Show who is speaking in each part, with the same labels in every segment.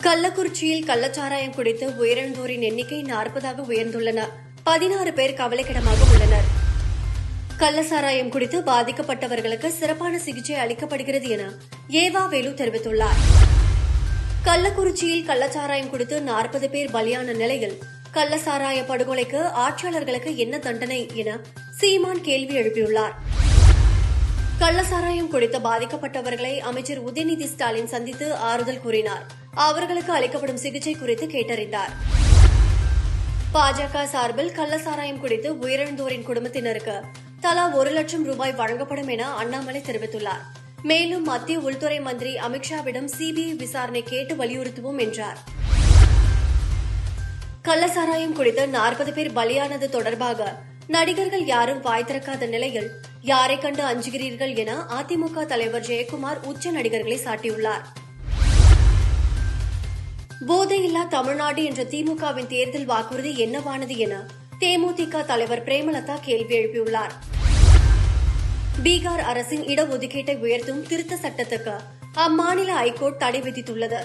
Speaker 1: கள்ளக்குறிச்சியில் கள்ளச்சாராயம் குடித்து உயிரிழந்தோரின் எண்ணிக்கை நாற்பதாக உயர்ந்துள்ளன. பதினாறு பேர் கவலைக்கிடமாக உள்ளனர். கள்ளசாராயம் குடித்து பாதிக்கப்பட்டவர்களுக்கு சிறப்பான சிகிச்சை அளிக்கப்படுகிறது என ஏவா வேலு தெரிவித்துள்ளார். கள்ளக்குறிச்சியில் கள்ளச்சாராயம் குடித்து நாற்பது பேர் பலியான நிலையில் கள்ளசாராய படுகொலைக்கு ஆட்சியாளர்களுக்கு என்ன தண்டனை என சீமான் கேள்வி எழுப்பியுள்ளார். கள்ளசாராயம் குடித்த பாதிக்கப்பட்டவர்களை அமைச்சர் உதயநிதி ஸ்டாலின் சந்தித்து ஆறுதல் கூறினார். அவர்களுக்கு அளிக்கப்படும் சிகிச்சை குறித்து கேட்டறிந்தார். பாஜக சார்பில் கள்ளசாராயம் குடித்து உயிரிழந்தோரின் குடும்பத்தினருக்கு தலா ஒரு லட்சம் ரூபாய் வழங்கப்படும் என அண்ணாமலை தெரிவித்துள்ளார். மேலும் மத்திய உள்துறை மந்திரி அமித்ஷாவிடம் சிபிஐ விசாரணை கேட்டு வலியுறுத்துவோம் என்றார். கள்ளசாராயம் குடித்து நாற்பது பேர் பலியானது தொடர்பாக நடிகர்கள் யாரும் வாய் திறக்காத நிலையில் யாரை கண்டு அஞ்சுகிறீர்கள் என அதிமுக தலைவர் ஜெயக்குமார் உச்ச நடிகர்களை சாட்டியுள்ளார். போதையில்லா தமிழ்நாடு என்ற திமுகவின் தேர்தல் வாக்குறுதி என்னவானது என தேமுதிக தலைவர் பிரேமலதா கேள்வி எழுப்பியுள்ளார். பீகார் அரசின் இடஒதுக்கீட்டை உயர்த்தும் திருத்த சட்டத்துக்கு அம்மாநில ஐகோர்ட் தடை விதித்துள்ளது.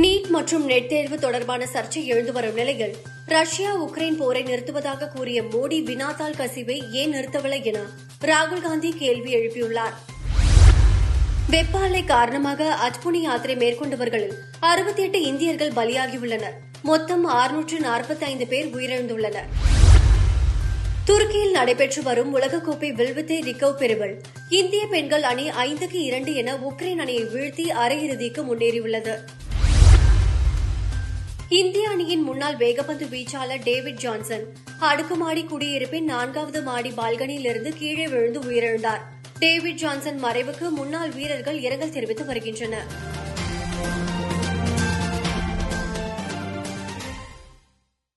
Speaker 1: நீட் மற்றும் நெட் தேர்வு தொடர்பான சர்ச்சை எழுந்து வரும் நிலையில் ரஷ்யா உக்ரைன் போரை நிறுத்துவதாக கூறிய மோடி வினாத்தாள் கசிவை ஏன் நிறுத்தவில்லை என ராகுல் காந்தி கேள்வி எழுப்பியுள்ளார். வெப்ப அலை காரணமாக அஜ்புனி யாத்திரை மேற்கொண்டவர்களில் அறுபத்தி எட்டு இந்தியர்கள் பலியாகியுள்ளனர். மொத்தம் அறுநூற்று நாற்பத்தி ஐந்து பேர் உயிரிழந்துள்ளனர். துருக்கியில் நடைபெற்று வரும் உலகக்கோப்பை வில்வித்தை ரிக்கவ் பிரிவில் இந்திய பெண்கள் அணி ஐந்துக்கு இரண்டு என உக்ரைன் அணியை வீழ்த்தி அரையிறுதிக்கு முன்னேறியுள்ளது. இந்திய அணியின் முன்னாள் வேகப்பந்து வீச்சாளர் டேவிட் ஜான்சன் அடுக்குமாடி குடியிருப்பின் நான்காவது மாடி பால்கனியிலிருந்து கீழே விழுந்து உயிரிழந்தார். டேவிட் ஜான்சன் மறைவுக்கு முன்னாள் வீரர்கள் இரங்கல் தெரிவித்து வருகின்றனர்.